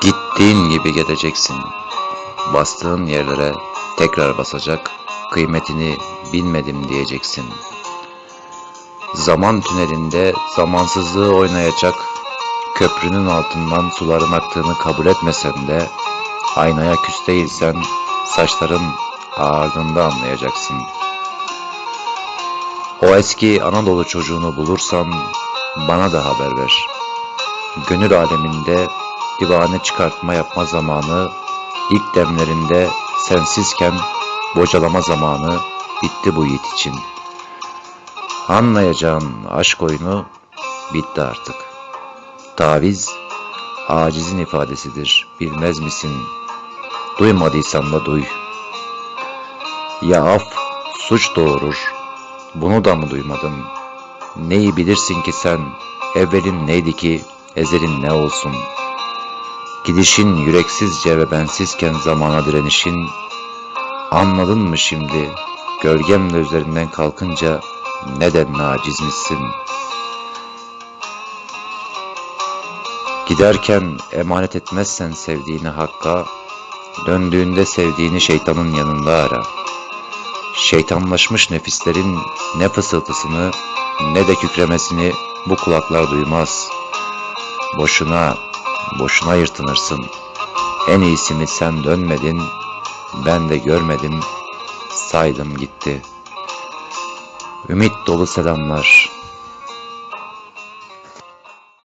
Gittiğin gibi geleceksin. Bastığın yerlere tekrar basacak, kıymetini bilmedim diyeceksin. Zaman tünelinde zamansızlığı oynayacak, köprünün altından suların aktığını kabul etmesen de, aynaya küs değilsen, saçların ağardığında anlayacaksın. O eski Anadolu çocuğunu bulursan, bana da haber ver. Gönül aleminde divane çıkartma yapma zamanı, ilk demlerinde sensizken bocalama zamanı bitti bu yiğit için. Anlayacağın aşk oyunu bitti artık. Taviz, acizin ifadesidir, bilmez misin? Duymadıysan da duy. Ya af, suç doğurur. Bunu da mı duymadın? Neyi bilirsin ki sen? Evvelin neydi ki, ezelin ne olsun? Gidişin yüreksizce ve bensizken zamana direnişin, anladın mı şimdi? Gölgemle üzerinden kalkınca neden nacizmişsin? Giderken emanet etmezsen sevdiğini hakka, döndüğünde sevdiğini şeytanın yanında ara. Şeytanlaşmış nefislerin ne fısıltısını ne de kükremesini bu kulaklar duymaz. Boşuna, boşuna yırtınırsın. En iyisini sen dönmedin, ben de görmedim, saydım gitti. Ümit dolu selamlar,